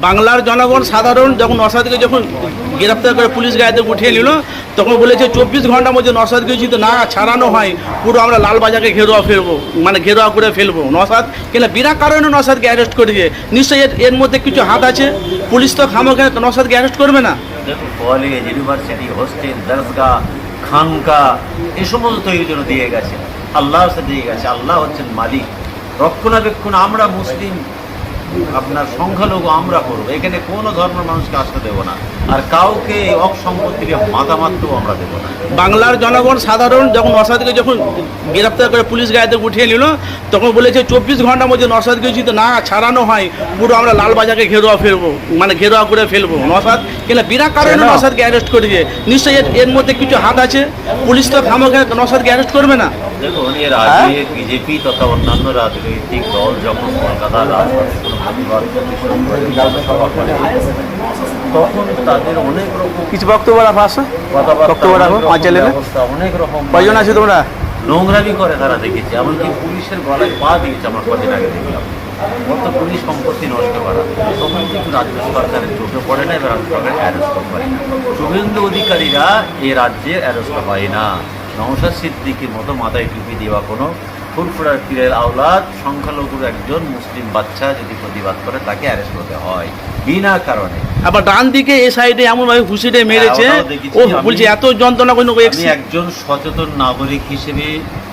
বাংলার জনগণ সাধারণ যখন নসাদকে যখন গ্রেপ্তার করে পুলিশ গাড়িতে উঠিয়ে নিল, তখন বলেছে, চব্বিশ ঘণ্টার মধ্যে নসাদকে যদি না ছাড়ানো হয়, পুরো আমরা লালবাজারকে ঘেরোয়া ফেলব মানে ঘেরোয়া করে ফেলব। নসাদ কেন? বিনা কারণে নসাদকে অ্যারেস্ট করেছে। নিশ্চয়ই এর- মধ্যে কিছু হাত আছে? পুলিশ তো খামোখে নসাদকে অ্যারেস্ট করবে না? কলেজ ইউনিভার্সিটি হোস্টেল দরসগা খানকা, এ সমস্ত তৈরির জন্য দিয়ে গেছে। আল্লাহর সাথে দিয়ে গেছে। আল্লাহ হচ্ছেন মালিক। রক্ষণাবেক্ষণ, আমরা মুসলিম। আপনার সংখ্যালঘু আমরা করব। এখানে কোনো ধর্মের মানুষকে আসতে দেবো না। আর কাউকে এই অক সম্পত্তিকে মাথা মারতেও আমরা দেবো না। বাংলার জনগণ সাধারণ যখন নসাদকে যখন গ্রেপ্তার করে পুলিশ গাড়িতে উঠিয়ে নিল তখন বলেছে চব্বিশ ঘণ্টার মধ্যে নসাদকে যদি না ছাড়ানো হয় পুরো আমরা লালবাজারকে ঘেরোয়া ফেলব মানে ঘেরোয়া করে ফেলব। নসাদ কিনা বিনা কারণে? নসাদকে অ্যারেস্ট করেছে। নিশ্চয়ই এর- এর মধ্যে কিছু হাত আছে। পুলিশ তো খামোখে নসাদকে অ্যারেস্ট করবে না। দেখুন এর আগে বিজেপি তথা অন্যান্য রাজনৈতিক দল যখন কলকাতার রাজপথে কিছু বক্তব্য আসো। বক্তব্য রাখো, পাঁচ অনেক রকম কয়জন তোমরা? নোংরামি করে তারা দেখেছি, এমনকি পুলিশের গলায় পা দিয়েছে আমরা কদিন আগে দেখলাম। পুলিশ সম্পত্তি নষ্ট করা। তখন কিন্তু রাজ্য সরকারের চোখে পড়ে না রাজ্য সরকার অ্যারেস্ট না শুভেন্দু অধিকারীরা এ রাজ্যে অ্যারেস্ট হয় না। নওশাদ সিদ্দিকির মতো মাথায় টুপি দেওয়া কোনো ফুরফুরার পীরের আওলাদ সংখ্যালঘুর একজন মুসলিম বাচ্চা যদি প্রতিবাদ করে তাকে অ্যারেস্ট হতে হয়। বিনা কারণে। আবার ডান দিকে এই সাইডে এমন ভাবে ঘুষিটে মেরেছে। ও বলছে এত যন্ত্রণা কোনো আমি একজন সচেতন নাগরিক হিসেবে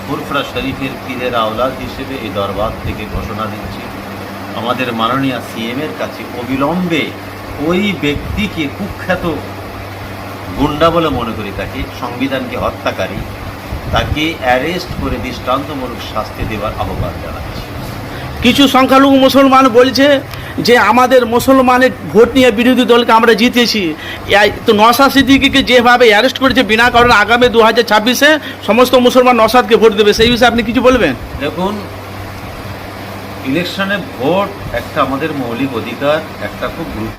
ফুরফুরা শরীফের পীরের আওলাদ হিসেবে এই দরবার থেকে ঘোষণা দিচ্ছি। আমাদের মাননীয় সিএম এর কাছে অবিলম্বে ওই ব্যক্তিকে কুখ্যাত গুন্ডা বলে মনে করি তাকে সংবিধানকে হত্যাকারী তাকে অ্যারেস্ট করে দৃষ্টান্তমূলক শাস্তি দেওয়ার আহ্বান জানাচ্ছি। কিছু সংখ্যালঘু মুসলমান বলছে যে আমাদের মুসলমানের ভোট নিয়ে বিরোধী দলকে আমরা জিতেছি। তো নসাদ সিদ্দিকিকে যেভাবে অ্যারেস্ট করেছে বিনা কারণে আগামী দু হাজার ছাব্বিশে সমস্ত মুসলমান নসাদকে ভোট দেবে সেই বিষয়ে আপনি কিছু বলবেন? দেখুন ইলেকশনে ভোট একটা আমাদের মৌলিক অধিকার একটা খুব গুরুত্ব